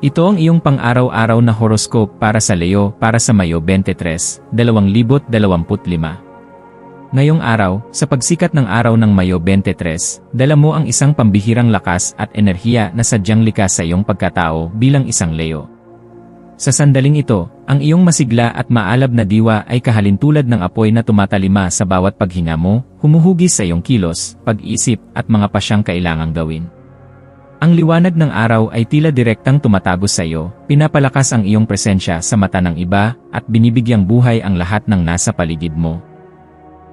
Ito ang iyong pang-araw-araw na horoscope para sa Leo para sa Mayo 23, 2025. Ngayong araw, sa pagsikat ng araw ng Mayo 23, dala mo ang isang pambihirang lakas at enerhiya na sadyang likas sa iyong pagkatao bilang isang Leo. Sa sandaling ito, ang iyong masigla at maalab na diwa ay kahalintulad ng apoy na tumatalima sa bawat paghinga mo, humuhugis sa iyong kilos, pag-isip, at mga pasyang kailangang gawin. Ang liwanag ng araw ay tila direktang tumatagos sa iyo, pinapalakas ang iyong presensya sa mata ng iba, at binibigyang buhay ang lahat ng nasa paligid mo.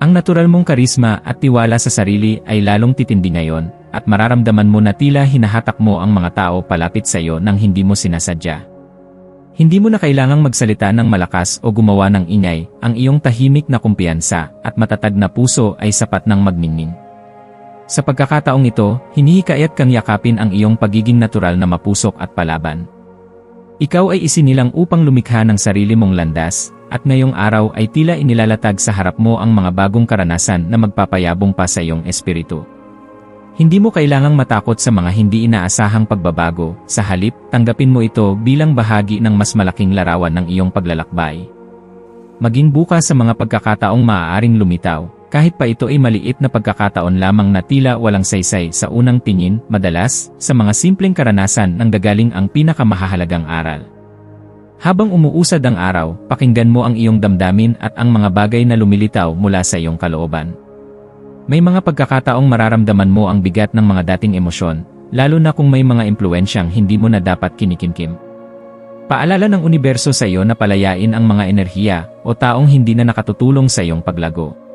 Ang natural mong karisma at tiwala sa sarili ay lalong titindi ngayon, at mararamdaman mo na tila hinahatak mo ang mga tao palapit sa iyo nang hindi mo sinasadya. Hindi mo na kailangang magsalita ng malakas o gumawa ng ingay, ang iyong tahimik na kumpiyansa at matatag na puso ay sapat ng magmingming. Sa pagkakataong ito, hinihikayat kang yakapin ang iyong pagiging natural na mapusok at palaban. Ikaw ay isinilang upang lumikha ng sarili mong landas, at ngayong araw ay tila inilalatag sa harap mo ang mga bagong karanasan na magpapayabong pa sa iyong espiritu. Hindi mo kailangang matakot sa mga hindi inaasahang pagbabago, sa halip, tanggapin mo ito bilang bahagi ng mas malaking larawan ng iyong paglalakbay. Maging bukas sa mga pagkakataong maaaring lumitaw, kahit pa ito ay maliit na pagkakataon lamang na tila walang saysay sa unang tingin, madalas, sa mga simpleng karanasan nang gagaling ang pinakamahahalagang aral. Habang umuusad ang araw, pakinggan mo ang iyong damdamin at ang mga bagay na lumilitaw mula sa iyong kalooban. May mga pagkakataong mararamdaman mo ang bigat ng mga dating emosyon, lalo na kung may mga impluensyang hindi mo na dapat kinikimkim. Paalala ng universo sa iyo na palayain ang mga enerhiya o taong hindi na nakatutulong sa iyong paglago.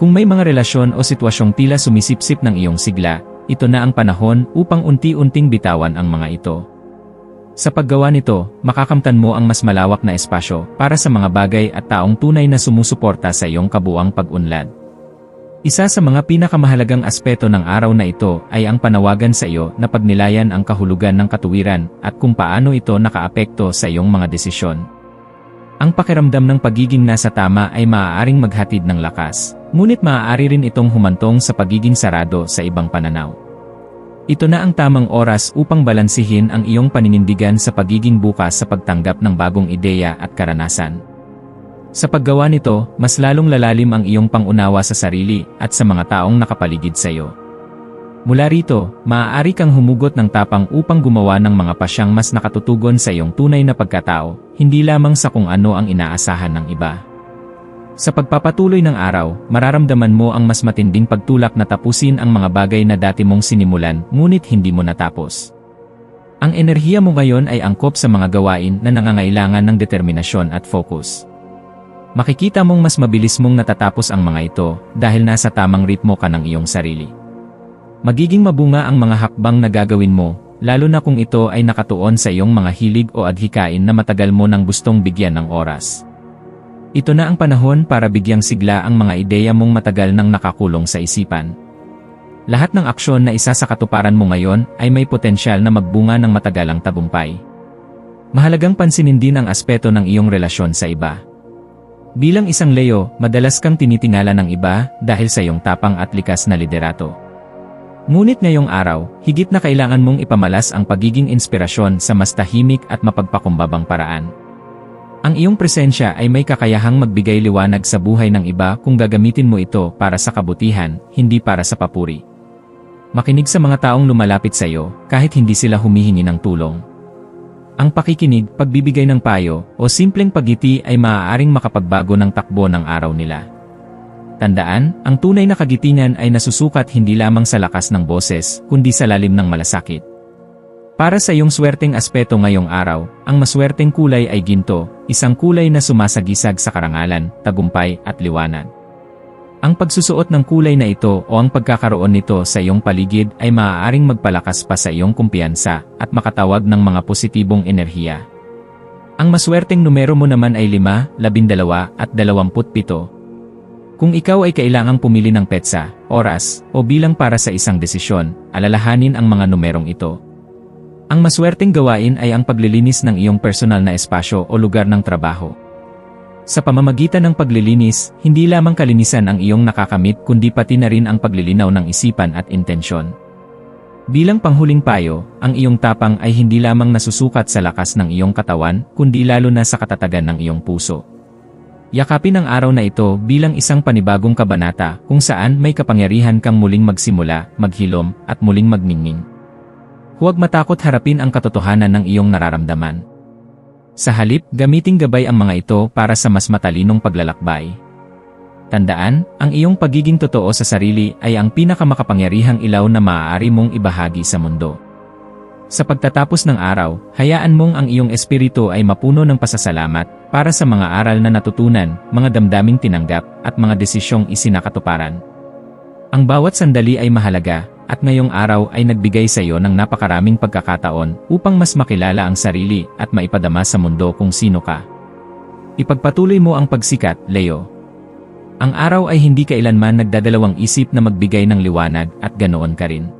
Kung may mga relasyon o sitwasyong tila sumisipsip ng iyong sigla, ito na ang panahon upang unti-unting bitawan ang mga ito. Sa paggawa nito, makakamtan mo ang mas malawak na espasyo para sa mga bagay at taong tunay na sumusuporta sa iyong kabuang pag-unlad. Isa sa mga pinakamahalagang aspeto ng araw na ito ay ang panawagan sa iyo na pagnilayan ang kahulugan ng katuwiran at kung paano ito nakaapekto sa iyong mga desisyon. Ang pakiramdam ng pagiging nasa tama ay maaaring maghatid ng lakas, Ngunit maaari rin itong humantong sa pagiging sarado sa ibang pananaw. Ito na ang tamang oras upang balansihin ang iyong paninindigan sa pagiging bukas sa pagtanggap ng bagong ideya at karanasan. Sa paggawa nito, mas lalong lalalim ang iyong pangunawa sa sarili at sa mga taong nakapaligid sa iyo. Mula rito, maaari kang humugot ng tapang upang gumawa ng mga pasyang mas nakatutugon sa iyong tunay na pagkatao, hindi lamang sa kung ano ang inaasahan ng iba. Sa pagpapatuloy ng araw, mararamdaman mo ang mas matinding pagtulak na tapusin ang mga bagay na dati mong sinimulan ngunit hindi mo natapos. Ang enerhiya mo ngayon ay angkop sa mga gawain na nangangailangan ng determinasyon at focus. Makikita mong mas mabilis mong natatapos ang mga ito dahil nasa tamang ritmo ka ng iyong sarili. Magiging mabunga ang mga hakbang na gagawin mo, lalo na kung ito ay nakatuon sa iyong mga hilig o adhikain na matagal mo nang gustong bigyan ng oras. Ito na ang panahon para bigyang sigla ang mga ideya mong matagal nang nakakulong sa isipan. Lahat ng aksyon na isa sa katuparan mo ngayon ay may potensyal na magbunga ng matagalang tabumpay. Mahalagang pansinin din ang aspeto ng iyong relasyon sa iba. Bilang isang Leo, madalas kang tinitingala ng iba dahil sa iyong tapang at likas na liderato. Ngunit ngayong araw, higit na kailangan mong ipamalas ang pagiging inspirasyon sa mas tahimik at mapagpakumbabang paraan. Ang iyong presensya ay may kakayahang magbigay liwanag sa buhay ng iba kung gagamitin mo ito para sa kabutihan, hindi para sa papuri. Makinig sa mga taong lumalapit sa iyo, kahit hindi sila humihingi ng tulong. Ang pakikinig, pagbibigay ng payo, o simpleng pagiti ay maaaring makapagbago ng takbo ng araw nila. Tandaan, ang tunay na kagitingan ay nasusukat hindi lamang sa lakas ng boses, kundi sa lalim ng malasakit. Para sa iyong swerteng aspeto ngayong araw, ang maswerteng kulay ay ginto, isang kulay na sumasagisag sa karangalan, tagumpay at liwanag. Ang pagsusuot ng kulay na ito o ang pagkakaroon nito sa iyong paligid ay maaaring magpalakas pa sa iyong kumpiyansa at makatawag ng mga positibong enerhiya. Ang maswerteng numero mo naman ay 5, 12 at 27. Kung ikaw ay kailangang pumili ng petsa, oras, o bilang para sa isang desisyon, alalahanin ang mga numerong ito. Ang maswerteng gawain ay ang paglilinis ng iyong personal na espasyo o lugar ng trabaho. Sa pamamagitan ng paglilinis, hindi lamang kalinisan ang iyong nakakamit kundi pati na rin ang paglilinaw ng isipan at intensyon. Bilang panghuling payo, ang iyong tapang ay hindi lamang nasusukat sa lakas ng iyong katawan, kundi lalo na sa katatagan ng iyong puso. Yakapin ang araw na ito bilang isang panibagong kabanata kung saan may kapangyarihan kang muling magsimula, maghilom, at muling magningning. Huwag matakot harapin ang katotohanan ng iyong nararamdaman. Sa halip, gamiting gabay ang mga ito para sa mas matalinong paglalakbay. Tandaan, ang iyong pagiging totoo sa sarili ay ang pinakamakapangyarihang ilaw na maaari mong ibahagi sa mundo. Sa pagtatapos ng araw, hayaan mong ang iyong espiritu ay mapuno ng pasasalamat para sa mga aral na natutunan, mga damdaming tinanggap, at mga desisyong isinakatuparan. Ang bawat sandali ay mahalaga, at ngayong araw ay nagbigay sa iyo ng napakaraming pagkakataon upang mas makilala ang sarili at maipadama sa mundo kung sino ka. Ipagpatuloy mo ang pagsikat, Leo. Ang araw ay hindi kailanman nagdadalawang isip na magbigay ng liwanag at ganoon ka rin.